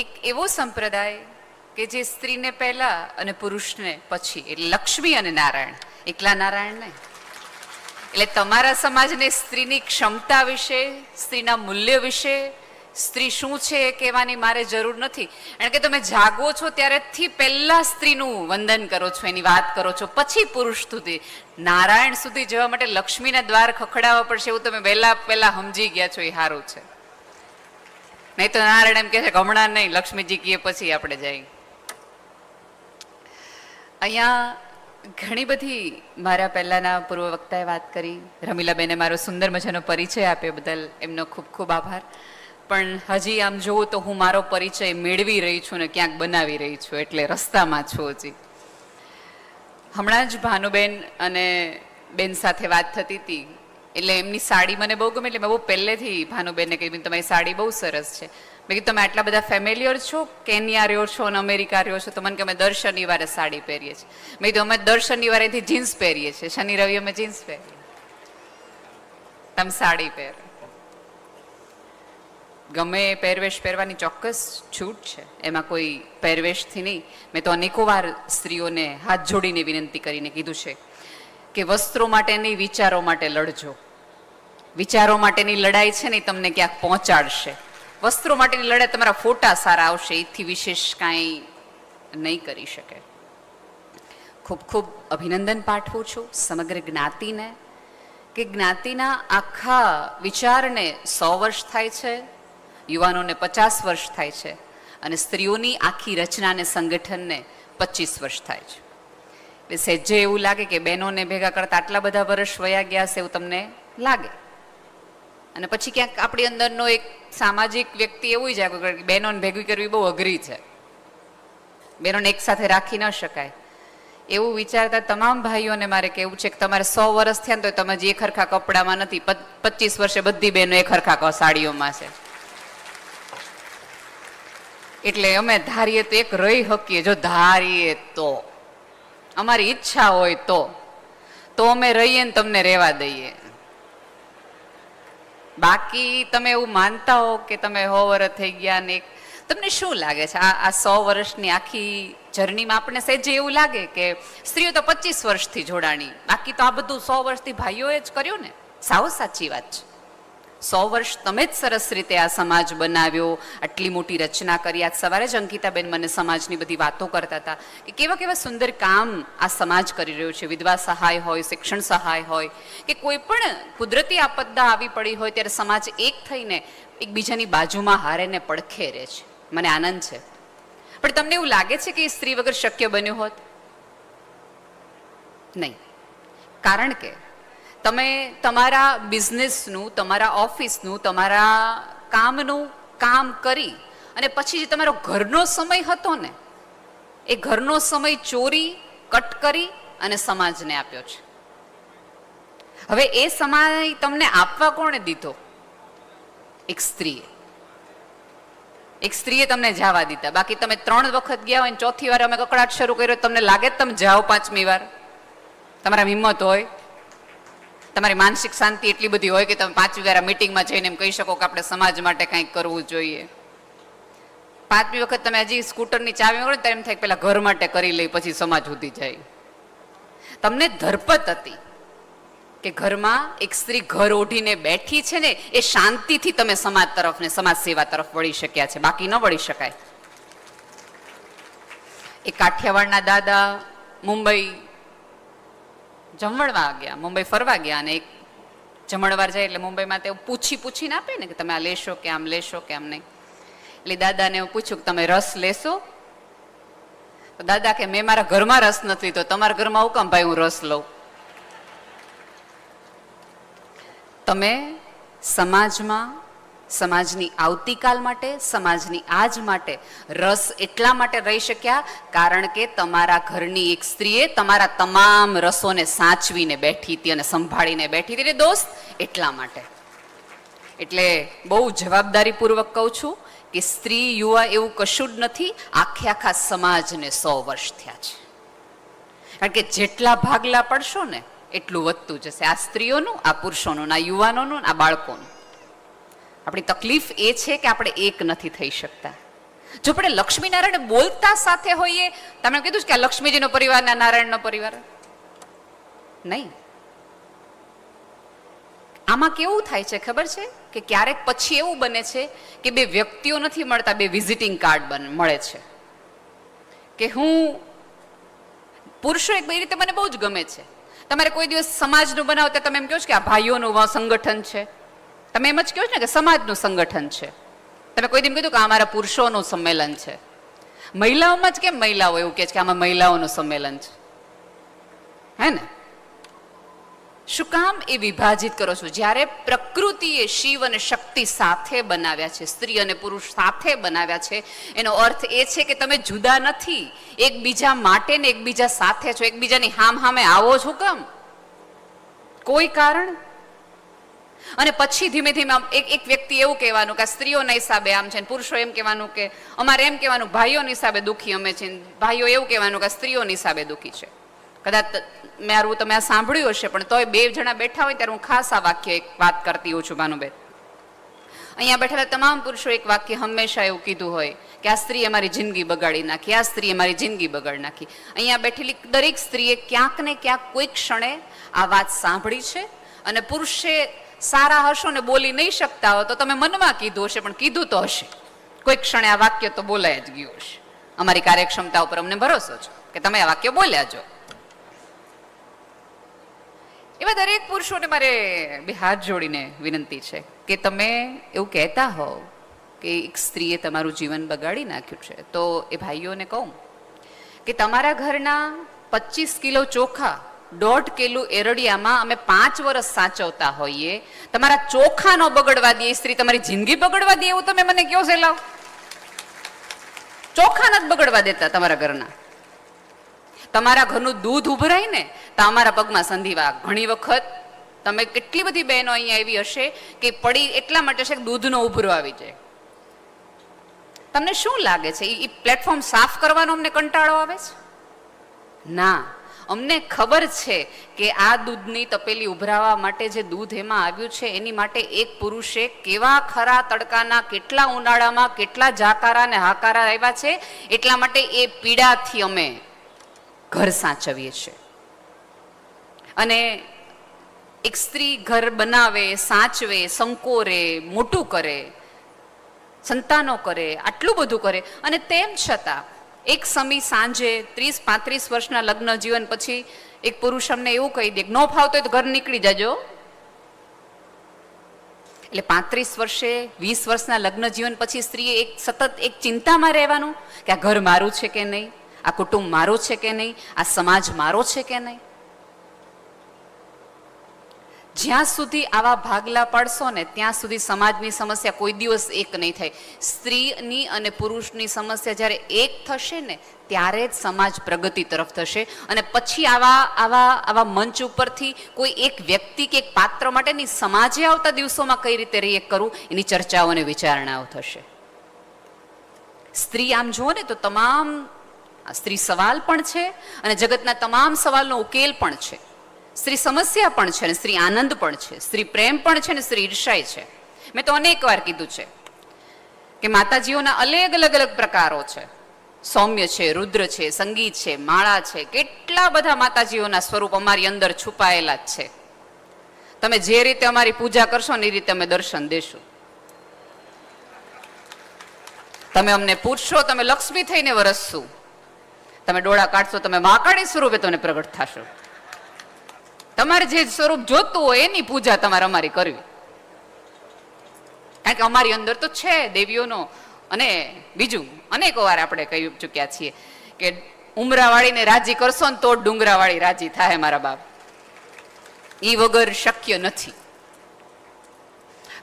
એક એવો સંપ્રદાય કે જે સ્ત્રીને પહેલા અને પુરુષને પછી એટલે લક્ષ્મી અને નારાયણ, એકલા નારાયણ નહીં. એટલે તમારા સમાજને સ્ત્રીની ક્ષમતા વિશે, સ્ત્રીના મૂલ્ય વિશે, સ્ત્રી શું છે એ કહેવાની મારે જરૂર નથી. કારણ કે તમે જાગો છો ત્યારેથી પહેલાં સ્ત્રીનું વંદન કરો છો, એની વાત કરો છો, પછી પુરુષ સુધી. નારાયણ સુધી જવા માટે લક્ષ્મીના દ્વાર ખખડાવવા પડશે એવું તમે વહેલા પહેલાં સમજી ગયા છો, એ સારું છે. નહીં તો નારાયણ એમ કહે છે કે હમણાં નહીં, લક્ષ્મીજી કીએ પછી આપણે જઈએ અહીંયા ઘણી બધી મારા પહેલાંના પૂર્વ વક્તાએ વાત કરી. રમીલાબેને મારો સુંદર મજાનો પરિચય આપ્યો બદલ એમનો ખૂબ ખૂબ આભાર. પણ હજી આમ જોઉં તો હું મારો પરિચય મેળવી રહી છું ને ક્યાંક બનાવી રહી છું, એટલે રસ્તામાં છું હજી. હમણાં જ ભાનુબેન અને બેન સાથે વાત થતી હતી. એટલે એમની સાડી મને બહુ ગમે એટલે મેં બહુ પહેલેથી ભાનુબેનને કહ્યું તમારી સાડી બહુ સરસ છે. મેં કીધું, તમે આટલા બધા ફેમિલિયર છો? કેન્યા રહ્યો છો? અને અમેરિકા રહ્યો છો? તો મને કે અમે દર શનિવારે સાડી પહેરીએ છીએ. મેં કીધું, અમે દર શનિવારેથી જીન્સ પહેરીએ છીએ. શનિ, રવિ અમે જીન્સ પહેરીએ તમે સાડી પહેરો. ગમે પહેરવેશ પહેરવાની ચોક્કસ છૂટ છે. એમાં કોઈ પહેરવેશથી નહીં. મેં તો અનેકો વાર સ્ત્રીઓને હાથ જોડીને વિનંતી કરીને કીધું છે કે વસ્ત્રો માટે નહીં, વિચારો માટે લડજો. વિચારો માટેની લડાઈ છે ને એ તમને ક્યાંક પહોંચાડશે. વસ્ત્રો માટેની લડાઈ તમારા ફોટા સારા આવશે, એથી વિશેષ કાંઈ નહીં કરી શકે. ખૂબ ખૂબ અભિનંદન પાઠવું છું સમગ્ર જ્ઞાતિને, કે જ્ઞાતિના આખા વિચારને સો વર્ષ થાય છે, યુવાનોને પચાસ વર્ષ થાય છે અને સ્ત્રીઓની આખી રચનાને, સંગઠનને પચીસ વર્ષ થાય છે. એટલે સહેજે એવું લાગે કે બહેનોને ભેગા કરતા આટલા બધા વર્ષ વયા ગયા છે એવું તમને લાગે. અને પછી ક્યાંક આપણી અંદરનો એક સામાજિક વ્યક્તિ એવું જાય કે બહેનોને ભેગી કરવી બહુ અઘરી છે. બહેનોને એક સાથે રાખી ન શકાય. એવું વિચારતા તમામ ભાઈઓને મારે કેવું છે કે તમારે સો વર્ષ થયા ને તો તમે જે ખરખા કપડામાં નથી પચીસ વર્ષે બધી બહેનો એ ખરખા સાડીઓમાં છે. એટલે અમે ધારીએ તો એક રહી શકીએ જો ધારીએ તો, અમારી ઈચ્છા હોય તો તો અમે રહીએ ને તમને રહેવા દઈએ. બાકી તમે એવું માનતા હો કે તમે હો વર્ષ થઈ ગયા ને તમને શું લાગે છે? આ આ સો વર્ષની આખી જર્નીમાં આપણને સહેજે એવું લાગે કે સ્ત્રીઓ તો પચીસ વર્ષથી જોડાણી, બાકી તો આ બધું સો વર્ષથી ભાઈઓએ જ કર્યું ને? સાવ સાચી વાત છે. સો વર્ષ તમે જ સરસ રીતે આ સમાજ બનાવ્યો, આટલી મોટી રચના કરી. આજ સવારે જ અંકિતાબેન મને સમાજની બધી વાતો કરતા હતા કે કેવા કેવા સુંદર કામ આ સમાજ કરી રહ્યો છે. વિધવા સહાય હોય, શિક્ષણ સહાય હોય, કે કોઈ પણ કુદરતી આપદા આવી પડી હોય ત્યારે સમાજ એક થઈને એકબીજાની બાજુમાં હારે ને પડખે રહે છે. મને આનંદ છે. પણ તમને એવું લાગે છે કે એ સ્ત્રી વગર શક્ય બન્યું હોત? નહીં. કારણ કે તમે તમારા બિઝનેસનું, તમારા ઓફિસનું, તમારા કામનું કામ કરી અને પછી જે તમારો ઘરનો સમય હતો ને, એ ઘરનો સમય ચોરી, કટ કરી અને સમાજને આપ્યો છે. હવે એ સમય તમને આપવા કોણે દીધો? એક સ્ત્રીએ. એક સ્ત્રીએ તમને જવા દીધા. બાકી તમે ત્રણ વખત ગયા હોય ચોથી વાર અમે કકડાટ શરૂ કર્યો, તમને લાગે તમે જાઓ પાંચમી વાર. તમારા હિંમત હોય. તમારી માનસિક શાંતિ એટલી બધી હોય કે તમે પાંચમી વાર મિટિંગમાં જઈને એમ કહી શકો કે આપણે સમાજ માટે કંઈક કરવું જોઈએ. પાંચમી વખત તમે હજી સ્કૂટરની ચાવી મળે ત્યારે એમ થાય પેલા ઘર માટે કરી લઈ પછી સમાજ સુધી જાય. તમને ધરપત હતી કે ઘરમાં એક સ્ત્રી ઘર ઓઢીને બેઠી છે ને, એ શાંતિથી તમે સમાજ તરફ ને સમાજ સેવા તરફ વળી શક્યા છે. બાકી ન વળી શકાય. એ કાઠિયાવાડના દાદા, મુંબઈ જમણવા ગયા, મુંબઈ ફરવા ગયા અને એક જમણવાર જાય એટલે મુંબઈમાં તે પૂછી પૂછીને આપે ને કે તમે આ લેશો કે આમ લેશો કે આમ નહીં. એટલે દાદાને એવું પૂછ્યું કે તમે રસ લેશો? તો દાદા કે મેં મારા ઘરમાં રસ નથી, તો તમારા ઘરમાં હું કામ ભાઈ હું રસ લઉં? તમે સમાજમાં સમાજની આવતીકાલ માટે, સમાજની આજ માટે રસ એટલા માટે રહી શક્યા, કારણ કે તમારા ઘરની એક સ્ત્રીએ તમારા તમામ રસોને સાચવીને બેઠી હતી અને સંભાળીને બેઠી હતી. દોસ્ત, એટલા માટે. એટલે બહુ જવાબદારીપૂર્વક કહું છું કે સ્ત્રી, યુવા એવું કશું જ નથી, આખે આખા સમાજને સો વર્ષ થયા છે. કારણ કે જેટલા ભાગલા પડશો ને, એટલું વધતું જશે. આ સ્ત્રીઓનું, આ પુરુષોનું, આ યુવાનોનું, આ બાળકોનું. આપણી તકલીફ એ છે કે આપણે એક નથી થઈ શકતા. જો આપણે લક્ષ્મીનારાયણ બોલતા સાથે હોઈએ તમે કીધું કે આ લક્ષ્મીજીનો પરિવાર ના નારાયણનો પરિવાર. નહીં. આમાં કેવું થાય છે ખબર છે? કે ક્યારેક પછી એવું બને છે કે બે વ્યક્તિઓ નથી મળતા, બે વિઝિટિંગ કાર્ડ બન, મળે છે. કે હું પુરુષો એક બે રીતે મને બહુ જ ગમે છે. તમારે કોઈ દિવસ સમાજનું બનાવતા તમે એમ કહો છો કે આ ભાઈઓનું સંગઠન છે. તમે એમ જ કહો છો ને કે સમાજનું સંગઠન છે. તમે કોઈ દિન કીધું કે અમારા પુરુષોનું સંમેલન છે. મહિલાઓમાં જ કેમ મહિલાઓ એવું કહે છે કે આમાં મહિલાઓનું સંમેલન છે? હે ને? શું કામ એ વિભાજિત કરો છો? જ્યારે પ્રકૃતિએ શિવ અને શક્તિ સાથે બનાવ્યા છે, સ્ત્રી અને પુરુષ સાથે બનાવ્યા છે, એનો અર્થ એ છે કે તમે જુદા નથી. એકબીજા માટે ને એકબીજા સાથે છો. એકબીજાની હામ હામે આવો છો કેમ? કોઈ કારણ? અને પછી ધીમે ધીમે એક એક વ્યક્તિ એવું કહેવાનું કે સ્ત્રીઓના હિસાબે આમ છે પુરુષો એમ કહેવાનું કે અમારે એમ કહેવાનું, ભાઈઓના હિસાબે દુઃખી અમે છે ભાઈઓ એવું કહેવાનું કે સ્ત્રીઓની હિસાબે દુઃખી છે. કદાચ મારું તમે આ સાંભળ્યું હશે, પણ તોય બે જણા બેઠા હોય ત્યારે હું ખાસ આ વાક્ય એક વાત કરતી હોઉં છું, ભાનુબેન. અહીંયા બેઠેલા તમામ પુરુષો એક વાક્ય હંમેશા એવું કીધું હોય કે આ સ્ત્રીએ મારી જિંદગી બગાડી નાખી, આ સ્ત્રીએ મારી જિંદગી બગાડી નાખી. અહીંયા બેઠેલી દરેક સ્ત્રીએ ક્યાંક ને ક્યાંક કોઈક ક્ષણે આ વાત સાંભળી છે અને પુરુષે સારા હશો ને બોલી નહીં શકતા હો તો તમે મનમાં કીધું હશે, પણ કીધું તો હશે. કોઈ ક્ષણે આ વાક્ય તો બોલાય જ ગયું હશે. અમારી કાર્યક્ષમતા ઉપર અમને ભરોસો છે કે તમે આ વાક્ય બોલ્યા છો. એવા દરેક પુરુષોને મારે બે હાથ જોડીને વિનંતી છે કે તમે એવું કહેતા હોવ કે એક સ્ત્રીએ તમારું જીવન બગાડી નાખ્યું છે. તો એ ભાઈઓને કહું કે તમારા ઘરના પચીસ કિલો ચોખા દોઢ કિલો એરડિયામાં અમે પાંચ વર્ષ સાચવતા હોઈએ. તમારા ચોખા ન બગડવા દે, સ્ત્રી તમારી જિંદગી બગડવા દે એવું તમે મને કહો છે લાવ ચોખા નથી બગડવા દેતા તમારા ઘરના. તમારા ઘરનું દૂધ ઉભરાય ને, તો અમારા પગમાં સંધિવા ઘણી વખત તમે કેટલી બધી બહેનો અહીંયા એવી હશે કે પડી એટલા માટે છે કે દૂધનો ઉભરો આવી જાય. તમને શું લાગે છે? એ પ્લેટફોર્મ સાફ કરવાનો અમને કંટાળો આવે છે? ના. અમને ખબર છે કે આ દૂધની તપેલી ઉભરાવા માટે જે દૂધ એમાં આવ્યું છે, એની માટે એક પુરુષે કેવા ખરા તડકાના, કેટલા ઉનાળામાં, કેટલા જાકારા ને હાકારા આવ્યા છે, એટલા માટે એ પીડાથી અમે ઘર સાચવીએ છીએ. અને એક સ્ત્રી ઘર બનાવે, સાચવે, સંકોરે, મોટું કરે, સંતાનો કરે, આટલું બધું કરે. અને તેમ છતાં એક સમી સાંજે ત્રીસ પાંત્રીસ વર્ષના લગ્ન જીવન પછી એક પુરુષ અમને એવું કહી દે નો ફાવતો હોય તો ઘર નીકળી જજો. એટલે પાંત્રીસ વર્ષે, વીસ વર્ષના લગ્ન જીવન પછી સ્ત્રીએ એક સતત એક ચિંતામાં રહેવાનું કે આ ઘર મારું છે કે નહીં? આ કુટુંબ મારું છે કે નહીં? આ સમાજ મારો છે કે નહીં? જ્યાં સુધી આવા ભાગલા પાડશો ને, ત્યાં સુધી સમાજની સમસ્યા કોઈ દિવસ એક નહીં થાય. સ્ત્રીની અને પુરુષની સમસ્યા જ્યારે એક થશે ને, ત્યારે જ સમાજ પ્રગતિ તરફ થશે. અને પછી આવા આવા આવા મંચ ઉપરથી કોઈ એક વ્યક્તિ કે એક પાત્ર માટેની સમાજે આવતા દિવસોમાં કઈ રીતે રિએક્ટ કરવું એની ચર્ચાઓ અને વિચારણાઓ થશે. સ્ત્રી આમ જુઓ ને, તો તમામ સ્ત્રી સવાલ પણ છે અને જગતના તમામ સવાલનો ઉકેલ પણ છે. સ્ત્રી સમસ્યા પણ છે અને સ્ત્રી આનંદ પણ છે, સ્ત્રી પ્રેમ પણ છે અને સ્ત્રી ઈર્ષાય છે. મેં તો અનેક વાર કીધું છે કે માતાજીઓના અલગ અલગ અલગ પ્રકારો છે. સૌમ્ય છે, રુદ્ર છે, સંગીત છે, માળા છે, કેટલા બધા માતાજીઓના સ્વરૂપ અમારી અંદર છુપાયેલા જ છે. તમે જે રીતે અમારી પૂજા કરશો ને એ રીતે અમે દર્શન દેશું. તમે અમને પૂછશો, તમે લક્ષ્મી થઈને વરસશું. તમે ડોળા કાઢશો, તમે મહાકાળી સ્વરૂપે તમને પ્રગટ થશો. તમારે જે સ્વરૂપ જોતું હોય એની પૂજા તમારે અમારી કરવી. કારણ કે અમારી અંદર તો છે દેવીઓનો અને બીજું અનેક વાર આપણે કહી ચૂક્યા છીએ કે ઉમરાવાળીને રાજી કરશો ને તો ડુંગરાવાળી રાજી થાય મારા બાપ. ઈ વગર શક્ય નથી.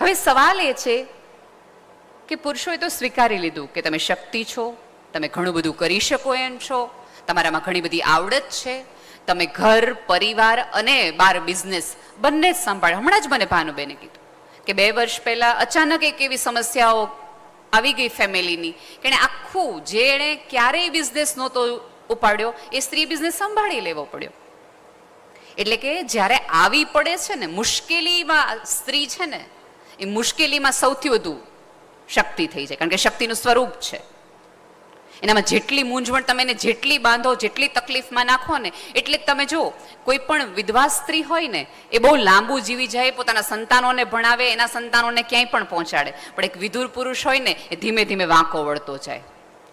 હવે સવાલ એ છે કે પુરુષોએ તો સ્વીકારી લીધું કે તમે શક્તિ છો, તમે ઘણું બધું કરી શકો એમ છો, તમારામાં ઘણી બધી આવડત છે. તમે ઘર, પરિવાર અને બાર બિઝનેસ બંને જ સંભાળે. હમણાં જ મને ભાનુબેને કીધું કે બે વર્ષ પહેલા અચાનક એક એવી સમસ્યાઓ આવી ગઈ ફેમિલીની કે એણે આખું, જે એણે ક્યારેય બિઝનેસ નહોતો ઉપાડ્યો, એ સ્ત્રી બિઝનેસ સંભાળી લેવો પડ્યો. એટલે કે જ્યારે આવી પડે છે ને, મુશ્કેલીમાં સ્ત્રી છે ને, એ મુશ્કેલીમાં સૌથી વધુ શક્તિ થઈ જાય. કારણ કે શક્તિનું સ્વરૂપ છે. એનામાં જેટલી મૂંઝવણ તમે જેટલી બાંધો, જેટલી તકલીફમાં નાખો ને, એટલે તમે જો કોઈ પણ વિધવા સ્ત્રી હોય ને, એ બહુ લાંબુ જીવી જાય, પોતાના સંતાનોને ભણાવે, એના સંતાનોને ક્યાંય પણ પહોંચાડે. પણ એક વિધુર પુરુષ હોય ને, એ ધીમે ધીમે વાંકો વળતો જાય.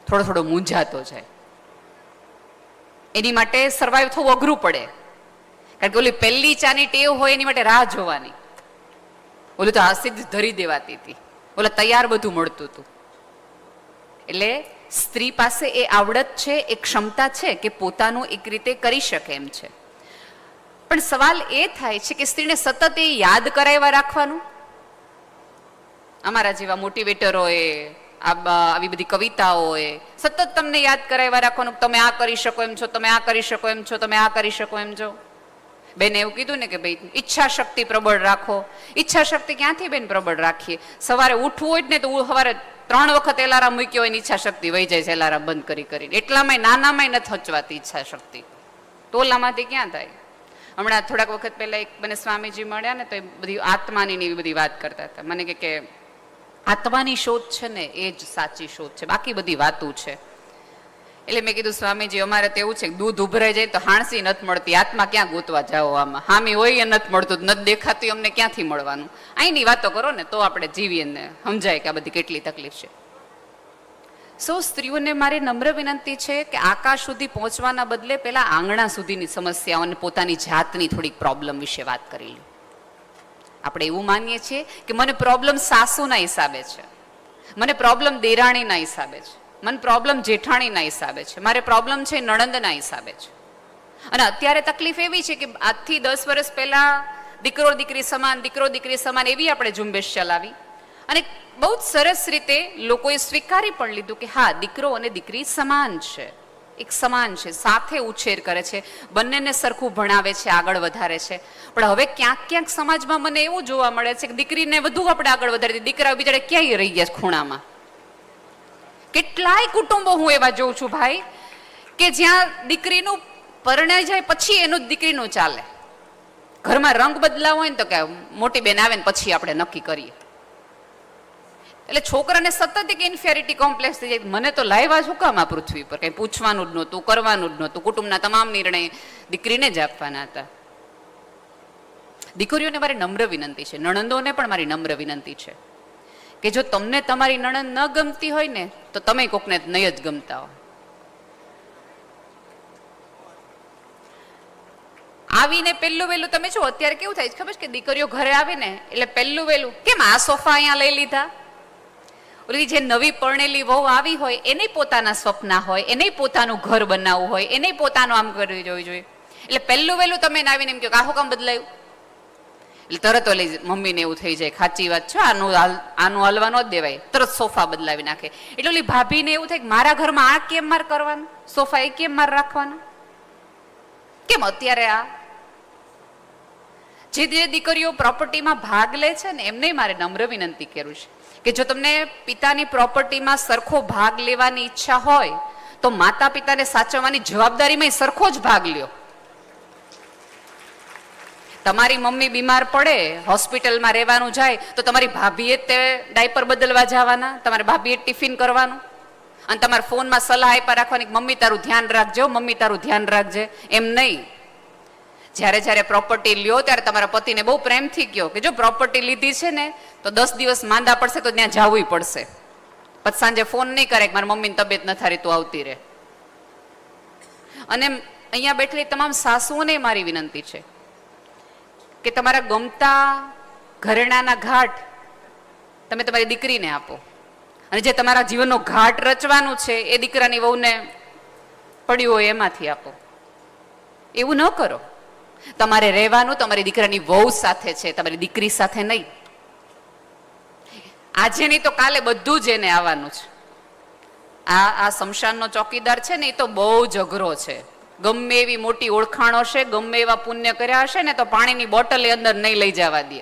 થોડો થોડો મૂંઝાતો જાય. એની માટે સર્વાઈવ થવું અઘરું પડે. કારણ કે ઓલી પહેલી ચાની ટેવ હોય, એની માટે રાહ જોવાની. ઓલું તો હાસિદ ધરી દેવાતી હતી. ઓલા તૈયાર બધું મળતું હતું. એટલે સ્ત્રી પાસે એ આવડત છે, એ ક્ષમતા છે કે પોતાનું એક રીતે કરી શકે એમ છે. પણ સવાલ એ થાય છે કે સ્ત્રીને સતત એ યાદ કરાવ્યા રાખવાનું? અમારા જેવા મોટિવેટરોએ આવી બધી કવિતાઓએ સતત તમને યાદ કરાવ્યા રાખવાનું તમે આ કરી શકો એમ છો, તમે આ કરી શકો એમ છો, તમે આ કરી શકો એમ છો? બેને એવું કીધું ને કે ભાઈ ઈચ્છા શક્તિ પ્રબળ રાખો. ઈચ્છા શક્તિ ક્યાંથી બેન પ્રબળ રાખીએ? સવારે ઉઠવું હોય ને તો સવારે ત્રણ વખત એલારામ મૂક્યો હોય ઈચ્છા શક્તિ વહી જાય છે, એલારામ બંધ કરી કરીને. એટલામાં નાનામાં નથી હચવાતી ઈચ્છા શક્તિ તોલામાંથી ક્યાં થાય? હમણાં થોડાક વખત પહેલા એક મને સ્વામીજી મળ્યા ને તો એ બધી આત્માની એવી બધી વાત કરતા હતા. મને કે, આત્માની શોધ છે ને, એ જ સાચી શોધ છે. બાકી બધી વાતું છે. એટલે મેં કીધું, સ્વામીજી, અમારે તો એવું છે કે દૂધ ઉભરાઈ જાય તો હાણસી નથી મળતી. આત્મા ક્યાં ગોતવા જાઓ આમાં? હામી હોય એ નથી મળતું, નથી દેખાતું અમને ક્યાંથી મળવાનું? અહીંની વાતો કરો ને, તો આપણે જીવીએ ને. સમજાય કે આ બધી કેટલી તકલીફ છે. સો સ્ત્રીઓને મારી નમ્ર વિનંતી છે કે આકાશ સુધી પહોંચવાના બદલે પહેલાં આંગણા સુધીની સમસ્યાઓ અને પોતાની જાતની થોડીક પ્રોબ્લેમ વિશે વાત કરી લો. આપણે એવું માનીએ છીએ કે મને પ્રોબ્લેમ સાસુના હિસાબે છે. મને પ્રોબ્લેમ દેરાણીના હિસાબે છે. મને પ્રોબ્લેમ જેઠાણીના હિસાબે છે. મારે પ્રોબ્લેમ છે નણંદના હિસાબે છે. અને અત્યારે તકલીફ એવી છે કે આજથી દસ વર્ષ પહેલાં દીકરો દીકરી સમાન, દીકરો દીકરી સમાન એવી આપણે ઝુંબેશ ચલાવી. અને બહુ જ સરસ રીતે લોકોએ સ્વીકારી પણ લીધું કે હા, દીકરો અને દીકરી સમાન છે. એક સમાન છે. સાથે ઉછેર કરે છે. બંનેને સરખું ભણાવે છે, આગળ વધારે છે. પણ હવે ક્યાંક ક્યાંક સમાજમાં મને એવું જોવા મળે છે કે દીકરીને વધુ આપણે આગળ વધારી દીકરા બિચારા ક્યાંય રહી ગયા ખૂણામાં. કેટલાય કુટુંબો હું એવા જોઉં છું ભાઈ, કે જ્યાં દીકરીનું પરણાઈ જાય પછી એનું જ દીકરીનું ચાલે. ઘરમાં રંગ બદલાવ હોય ને તો કે મોટી બેન આવે ને પછી આપણે નક્કી કરીએ. એટલે છોકરાને સતત એક ઇન્ફેરિટી કોમ્પ્લેક્સ થઈ જાય. મને તો લાવ્યા શું કામ આ પૃથ્વી પર. કંઈ પૂછવાનું જ નહોતું, કરવાનું જ નહોતું. કુટુંબના તમામ નિર્ણય દીકરીને જ આપવાના હતા. દીકરીઓને મારી નમ્ર વિનંતી છે. નણંદોને પણ મારી નમ્ર વિનંતી છે. કે જો તમને તમારી નણંદ ન ગમતી હોય ને, તો તમે કોકને નહીં જ ગમતા હો. આવીને પહેલું વહેલું તમે જો અત્યારે કેવું થાય છે ખબર છે કે દીકરીઓ ઘરે આવે ને, એટલે પહેલું વહેલું કેમ આ સોફા અહીંયા લઈ લીધા? ઓલી જે નવી પરણેલી વહુ આવી હોય, એને પોતાના સ્વપ્ના હોય, એને પોતાનું ઘર બનાવવું હોય, એને પોતાનું આમ કરવી જોવી જોઈએ એટલે પહેલું વહેલું તમે આવીને એમ કહો આહો કામ બદલાયું. એટલે તરત ઓલી મમ્મીને એવું થઈ જાય ખાચી વાત છે, આનું આનું હલવા ન દેવાય. તરત સોફા બદલાવી નાખે. એટલે ઓલી ભાભીને એવું થાય કે મારા ઘરમાં આ કેમ માર કરવાનું? સોફા એ કેમ માર રાખવાનું? કેમ અત્યારે આ? જે જે દીકરીઓ પ્રોપર્ટીમાં ભાગ લે છે ને, એમને મારે નમ્ર વિનંતી કરું છે કે જો તમને પિતાની પ્રોપર્ટીમાં સરખો ભાગ લેવાની ઈચ્છા હોય, તો માતા પિતાને સાચવવાની જવાબદારીમાં સરખો જ ભાગ લ્યો. તમારી મમ્મી બીમાર પડે, હોસ્પિટલમાં રહેવાનું જાય, તો તમારી ભાભીએ તે ડાયપર બદલવા જવાના? તમારી ભાભીએ ટિફિન કરવાનું? અને તમારા ફોનમાં સલાહ આપ્યા રાખવાની મમ્મી, તારું ધ્યાન રાખજો, મમ્મી, તારું ધ્યાન રાખજે. એમ નહીં. જ્યારે જ્યારે પ્રોપર્ટી લ્યો, ત્યારે તમારા પતિને બહુ પ્રેમથી કહો કે, જો પ્રોપર્ટી લીધી છે ને, તો દસ દિવસ માંદા પડશે તો ત્યાં જવું પડશે. પછી સાંજે ફોન નહીં કરે કે, મારી મમ્મીની તબિયત ન થારી તું આવતી રહે. અને અહીંયા બેઠેલી તમામ સાસુઓને મારી વિનંતી છે. કે તમારા ગમતા ઘરેણાના ઘાટ તમે તમારી દીકરીને આપો. અને જે તમારા જીવનનો ઘાટ રચવાનું છે, એ દીકરાની વહુને પડ્યું હોય એમાંથી આપો. એવું ન કરો. તમારે રહેવાનું તમારી દીકરાની વહુ સાથે છે, તમારી દીકરી સાથે નહીં. આજે નહીં તો કાલે બધું જ એને આવવાનું છે. આ આ શમશાનનો ચોકીદાર છે ને, એ તો બહુ જ અઘરો છે. ગમે એવી મોટી ઓળખાણ હશે ગમે એવા પુણ્ય કર્યા હશે ને તો પાણીની બોટલ એ અંદર નહીં લઈ જવા દે.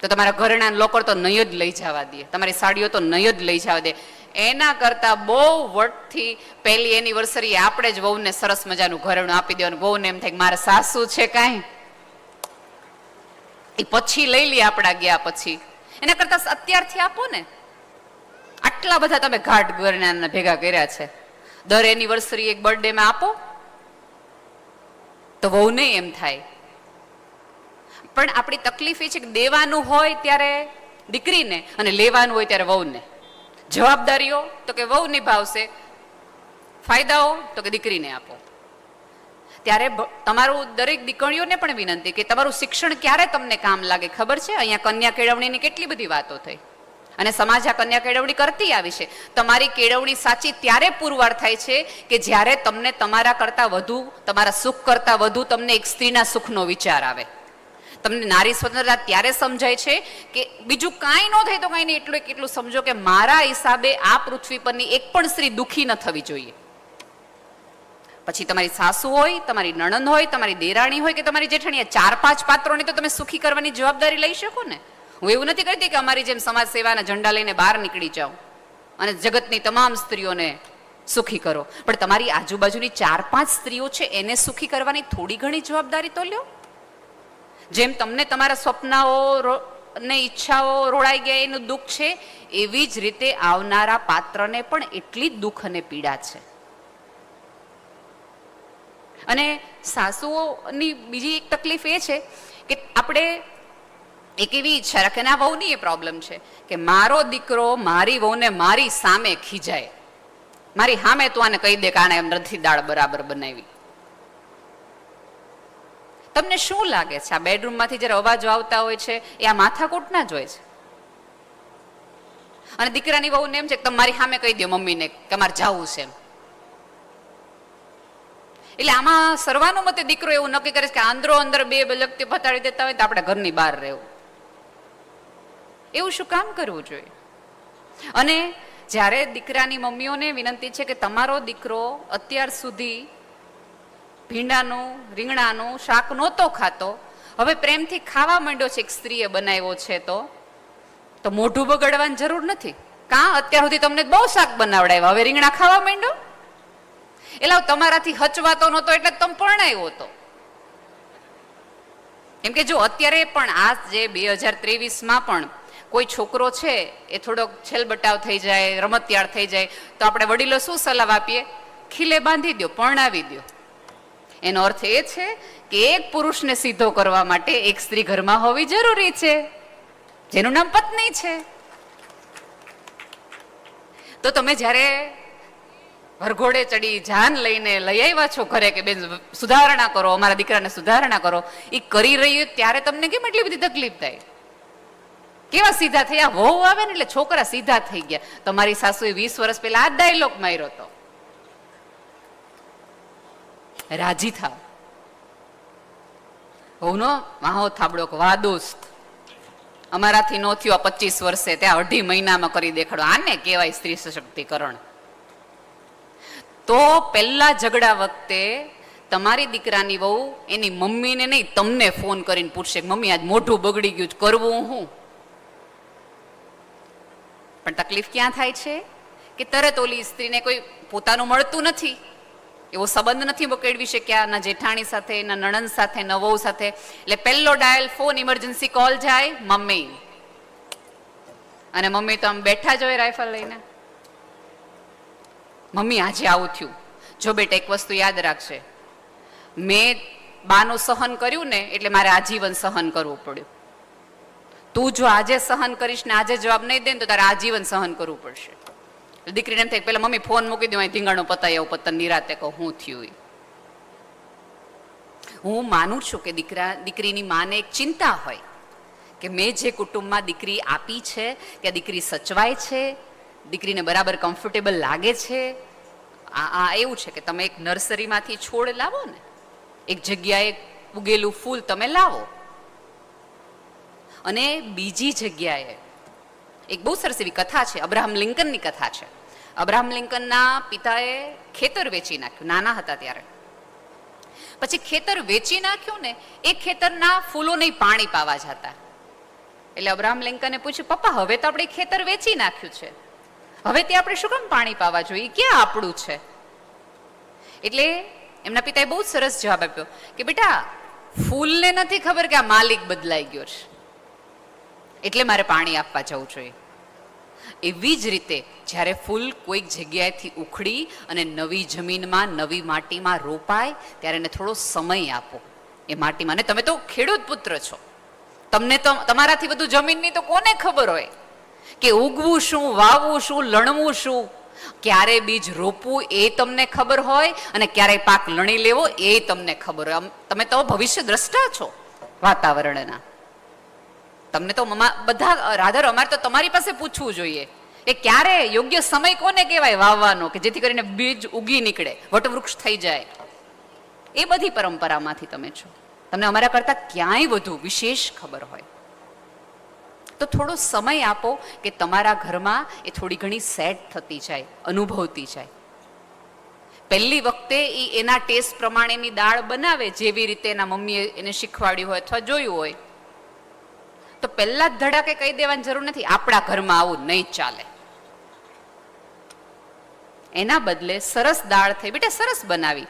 તો તમારા ઘરના લોકો તો નહીં જ લઈ જવા દે. તમારી સાડીઓ તો નહીં જ લઈ જવા દે. એના કરતાં બહુ વટથી પહેલી એનિવર્સરી આપણે જ વહુને સરસ મજાનું ઘરેણું આપી દેવાનું. વહુને એમ થાય મારા સાસુ છે કાંઈ. એ પછી લઈ લઈએ આપણા ગયા પછી. એના કરતાં અત્યારથી આપો ને. આટલા બધા તમે ઘાટ ઘરના ભેગા કર્યા છે. દર એનિવર્સરી એક બર્થડેમાં આપો. તો વહુને એમ થાય. પણ આપણી તકલીફ એ છે કે દેવાનું હોય ત્યારે દીકરીને અને લેવાનું હોય ત્યારે વહુને. જવાબદારીઓ તો કે વહુ નિભાવશે, ફાયદાઓ તો કે દીકરીને આપો. ત્યારે તમારું દરેક દીકરીઓને પણ વિનંતી કે તમારું શિક્ષણ ક્યારે તમને કામ લાગે ખબર છે? અહીંયા કન્યા કેળવણીની કેટલી બધી વાતો થઈ. અને સમાજ આ કન્યા કેળવણી કરતી આવી છે. તમારી કેળવણી સાચી ત્યારે પુરવાર થાય છે કે જ્યારે તમને તમારા કરતાં વધુ, તમારા સુખ કરતાં વધુ તમને એક સ્ત્રીના સુખનો વિચાર આવે. તમને નારી સ્વતંત્રતા ત્યારે સમજાય છે કે બીજું કાંઈ ન થાય તો કાંઈ નહીં. એટલું કેટલું સમજો કે મારા હિસાબે આ પૃથ્વી પરની એક પણ સ્ત્રી દુઃખી ન થવી જોઈએ. પછી તમારી સાસુ હોય, તમારી નણંદ હોય, તમારી દેરાણી હોય કે તમારી જેઠાણી ચાર પાંચ પાત્રોને તો તમે સુખી કરવાની જવાબદારી લઈ શકો ને? હું એવું નથી કરતી કે અમારી જેમ સમાજ સેવાના ઝંડા લઈને બહાર નીકળી જાઓ અને જગતની તમામ સ્ત્રીઓને સુખી કરો. પણ તમારી આજુબાજુની ચાર પાંચ સ્ત્રીઓ છે, એને સુખી કરવાની થોડી ઘણી જવાબદારી તો લ્યો. જેમ તમને તમારા સ્વપ્નાઓ ને ઈચ્છાઓ રોળાઈ ગયા, એનું દુઃખ છે, એવી જ રીતે આવનારા પાત્રને પણ એટલી દુઃખ અને પીડા છે. અને સાસુઓની બીજી એક તકલીફ એ છે કે આપણે એક એવી ઈચ્છા રાખે અને આ વહુની એ પ્રોબ્લેમ છે કે મારો દીકરો મારી વહુને મારી સામે ખીજાય. મારી સામે તું આને કહી દે કે આને એમ નથી દાળ બરાબર બનાવી. તમને શું લાગે છે? આ બેડરૂમમાંથી જ્યારે અવાજો આવતા હોય છે, એ આ માથાકૂટના જ હોય છે? અને દીકરાની વહુને એમ છે કે તમારી સામે કહી દો મમ્મીને કે મારે જવું છે એમ. એટલે આમાં સર્વાનુમતે દીકરો એવું નક્કી કરે છે કે આંદરો અંદર બે બલકતી પતાડી દેતા હોય તો આપણે ઘરની બહાર રહેવું. એવું શું કામ કરવું જોઈએ? અને જ્યારે દીકરાની મમ્મીઓને વિનંતી છે કે તમારો દીકરો અત્યાર સુધી ભીંડાનું, રીંગણાનું શાક નહોતો ખાતો, હવે પ્રેમથી ખાવા માંડ્યો છે એક સ્ત્રીએ બનાવ્યો છે તો તો મોઢું બગડવાની જરૂર નથી. કાં? અત્યાર સુધી તમને બહુ શાક બનાવડાવ્યા. હવે રીંગણા ખાવા માંડ્યો? એટલે તમારાથી હચવાતો નહોતો એટલે તમે પરણાયો હતો. કેમ કે જો અત્યારે પણ આ જે બે હજાર ત્રેવીસમાં પણ કોઈ છોકરો છે એ થોડોક છેલબટાવ થઈ જાય, રમતિયાળ થઈ જાય, તો આપણે વડીલો શું સલાહ આપીએ? ખીલે બાંધી દો પરણાવી દો એનો અર્થ એ છે કે એક પુરુષને સીધો કરવા માટે એક સ્ત્રી ઘરમાં હોવી જરૂરી છે, જેનું નામ પત્ની છે. તો તમે જ્યારે વરઘોડે ચડી જાન લઈને લઈ આવ્યા છો ઘરે કે બેન સુધારણા કરો, અમારા દીકરાને સુધારણા કરો એ કરી રહ્યું ત્યારે તમને કેમ એટલી બધી તકલીફ થાય? કેવા સીધા થયા? વહુ આવે ને એટલે છોકરા સીધા થઈ ગયા. તમારી સાસુએ વીસ વર્ષ પહેલા આ ડાયલોગ માર્યો હતો. રાજી થાવ. વહુનો વાહો થાબડો વાહ દોસ્ત. અમારાથી નો થયો પચીસ વર્ષે. ત્યાં અઢી મહિનામાં કરી દેખાડો. આને કહેવાય સ્ત્રી સશક્તિકરણ. તો પહેલા ઝઘડા વખતે તમારી દીકરાની વહુ એની મમ્મીને નહીં, તમને ફોન કરીને પૂછશે મમ્મી, આજ મોઢું બગડી ગયું કરવું હું? પણ તકલીફ ક્યાં થાય છે? કે તરત ઓલી સ્ત્રીને કોઈ પોતાનું મળતું નથી? એવો સંબંધ નથી બકેડવી શક્યા, ના જેઠાણી સાથે, ના નણંદ સાથે, ના વહુ સાથે? એટલે પહેલો ડાયલ ફોન ઇમરજન્સી કોલ જાય, મમ્મી. અને મમ્મી તો આમ બેઠા જ હોય રાઇફલ લઈને. મમ્મી, આજે આવું થયું. જો બેટા, એક વસ્તુ યાદ રાખશે મેં બાનું સહન કર્યું ને, એટલે મારે આજીવન સહન કરવું પડ્યું. તું જો આજે સહન કરીશ ને આજે જવાબ નહીં દે ને તો તારે આજીવન સહન કરવું પડશે. દીકરીને એમ થાય પેલા મમ્મી ફોન મૂકી દઉં, અહીં ધીંગાણું પતાય આવું પતન નિરાતે કહું, હું થયું હું માનું છું કે દીકરા, દીકરીની માને એક ચિંતા હોય કે મેં જે કુટુંબમાં દીકરી આપી છે, કે દીકરી સચવાય છે, દીકરીને બરાબર કમ્ફર્ટેબલ લાગે છે, આ આ એવું છે કે તમે એક નર્સરીમાંથી છોડ લાવો ને. એક જગ્યાએ ઉગેલું ફૂલ તમે લાવો. અને બીજી જગ્યાએ એક બહુ સરસ એવી કથા છે, અબ્રાહમ લિંકનની કથા છે. અબ્રાહમ લિંકનના પિતાએ ખેતર વેચી નાખ્યું, નાના હતા ત્યારે. પછી ખેતર વેચી નાખ્યું ને, એ ખેતરના ફૂલોને પાણી પાવા જતા. એટલે અબ્રાહમ લિંકને પૂછ્યું, પપ્પા, હવે તો આપણે ખેતર વેચી નાખ્યું છે. હવે તે આપણે શું કામ પાણી પાવા જોઈએ? ક્યાં આપણું છે? એટલે એમના પિતાએ બહુ સરસ જવાબ આપ્યો કે, બેટા, ફૂલને નથી ખબર કે આ માલિક બદલાઈ ગયો છે. એટલે મારે પાણી આપવા જવું જોઈએ. એવી જ રીતે જ્યારે ફૂલ કોઈક જગ્યાએથી ઉખડી અને નવી જમીનમાં, નવી માટીમાં રોપાય, ત્યારે એને થોડો સમય આપો. એ માટીમાં. ને તમે તો ખેડૂત પુત્ર છો. તમને તો તમારાથી બધું જમીનની તો કોને ખબર હોય? કે ઉગવું શું, વાવવું શું, લણવું શું? ક્યારે બીજ રોપવું એ તમને ખબર હોય અને ક્યારે પાક લણી લેવો એ તમને ખબર હોય. તમે તો ભવિષ્ય દ્રષ્ટા છો વાતાવરણના. તમને તો મમા બધા રાધર, અમારે તો તમારી પાસે પૂછવું જોઈએ. એ ક્યારે યોગ્ય સમય કોને કહેવાય વાવવાનો, કે જેથી કરીને બીજ ઉગી નીકળે, વટવૃક્ષ થઈ જાય. એ બધી પરંપરામાંથી તમે છો. તમને અમારા કરતાં ક્યાંય વધુ વિશેષ ખબર હોય. તો થોડો સમય આપો કે તમારા ઘરમાં એ થોડી ઘણી સેટ થતી જાય, અનુભવતી જાય. પહેલી વખતે એ એના ટેસ્ટ પ્રમાણેની દાળ બનાવે, જેવી રીતે એના મમ્મીએ એને શીખવાડ્યું હોય અથવા જોયું હોય તો પહેલા જ ધડાકે કહી દેવાની જરૂર નથી. આપણા ઘરમાં આવું નહીં ચાલે. એના બદલે સરસ દાળ થઈ, બેટા સરસ બનાવી.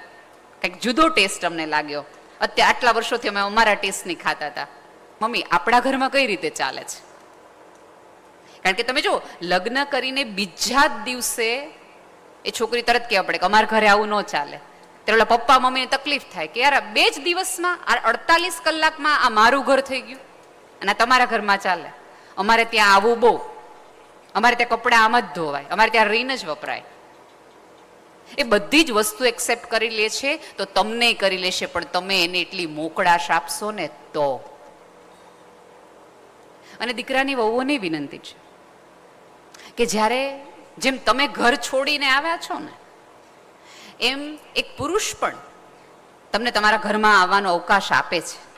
કંઈક જુદો ટેસ્ટ અમને લાગ્યો. અત્યારે આટલા વર્ષોથી અમે અમારા ટેસ્ટની ખાતા હતા. મમ્મી, આપણા ઘરમાં કઈ રીતે ચાલે છે? કારણ કે તમે જો લગ્ન કરીને બીજા જ દિવસે એ છોકરી તરત કહેવા પડે કે અમારા ઘરે આવું ન ચાલે. ત્યારે પપ્પા, મમ્મીને તકલીફ થાય કે યાર બે જ દિવસમાં આ અડતાલીસ કલાકમાં આ મારું ઘર થઈ ગયું. અને તમારા ઘરમાં ચાલે. અમારે ત્યાં આવું બહુ. અમારે ત્યાં કપડાં આમ જ ધોવાય. અમારે ત્યાં રીન જ વપરાય. એ બધી જ વસ્તુ એક્સેપ્ટ કરી લે છે તો તમને કરી લેશે, પણ તમે એને એટલી મોકળાશ આપશો ને તો. અને દીકરાની વહુઓને વિનંતી છે કે જ્યારે જેમ તમે ઘર છોડીને આવ્યા છો ને, એમ એક પુરુષ પણ તમને તમારા ઘરમાં આવવાનો અવકાશ આપે છે.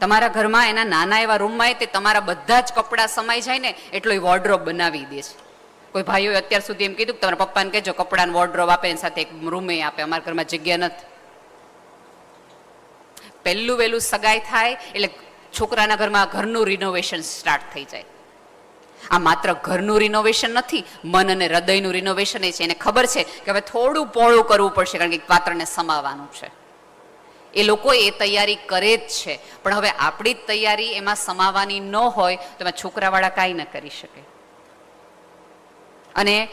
તમારા ઘરમાં એના નાના એવા રૂમમાં તે તમારા બધા જ કપડાં સમાઈ જાય ને એટલો એ વોર્ડરોબ બનાવી દે છે. કોઈ ભાઈઓએ અત્યાર સુધી એમ કીધું કે તમારા પપ્પાને કહેજો કપડાને વોર્ડરોબ આપે એની સાથે એક રૂમે આપે. અમારા ઘરમાં જગ્યા નથી. પહેલું વહેલું સગાઈ થાય એટલે છોકરાના ઘરમાં ઘરનું રિનોવેશન સ્ટાર્ટ થઈ જાય. આ માત્ર ઘરનું રિનોવેશન નથી, મન અને હૃદયનું રિનોવેશન એ છે. એને ખબર છે કે હવે થોડું પોળું કરવું પડશે કારણ કે પાત્રને સમાવવાનું છે. એ લોકો એ તૈયારી કરે જ છે. પણ હવે આપણી જ તૈયારી એમાં સમાવાની ન હોય તો એમાં છોકરાવાળા કાંઈ ન કરી શકે. અને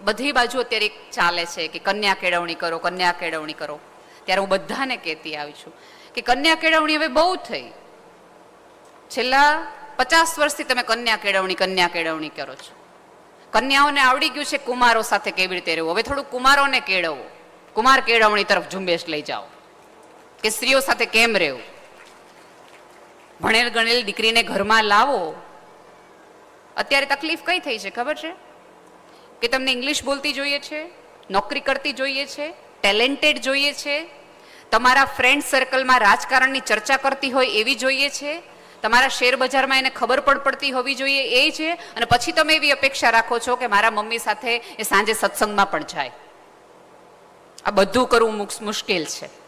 બધી બાજુ અત્યારે ચાલે છે કે કન્યા કેળવણી કરો, કન્યા કેળવણી કરો. ત્યારે હું બધાને કહેતી આવી છું કે કન્યા કેળવણી હવે બહુ થઈ. છેલ્લા પચાસ વર્ષથી તમે કન્યા કેળવણી કન્યા કેળવણી કરો છો. કન્યાઓને આવડી ગયું છે કુમારો સાથે કેવી રીતે રહેવું? હવે થોડું કુમારોને કેળવો. કુમાર કેળવણી તરફ ઝુંબેશ લઈ જાઓ. કે સ્ત્રીઓ સાથે કેમ રહેવું? ભણેલ ગણેલ દીકરીને ઘરમાં લાવો. અત્યારે તકલીફ કઈ થઈ છે, ખબર છે? કે તમને ઇંગ્લિશ બોલતી જોઈએ છે, નોકરી કરતી જોઈએ છે, ટેલેન્ટેડ જોઈએ છે, તમારા ફ્રેન્ડ સર્કલમાં રાજકારણની ચર્ચા કરતી હોય એવી જોઈએ છે, તમારા શેર બજારમાં એને ખબર પણ પડતી હોવી જોઈએ એ છે, અને પછી તમે એવી અપેક્ષા રાખો છો કે મારા મમ્મી સાથે એ સાંજે સત્સંગમાં પણ જાય. આ બધું કરવું મુશ્કેલ છે.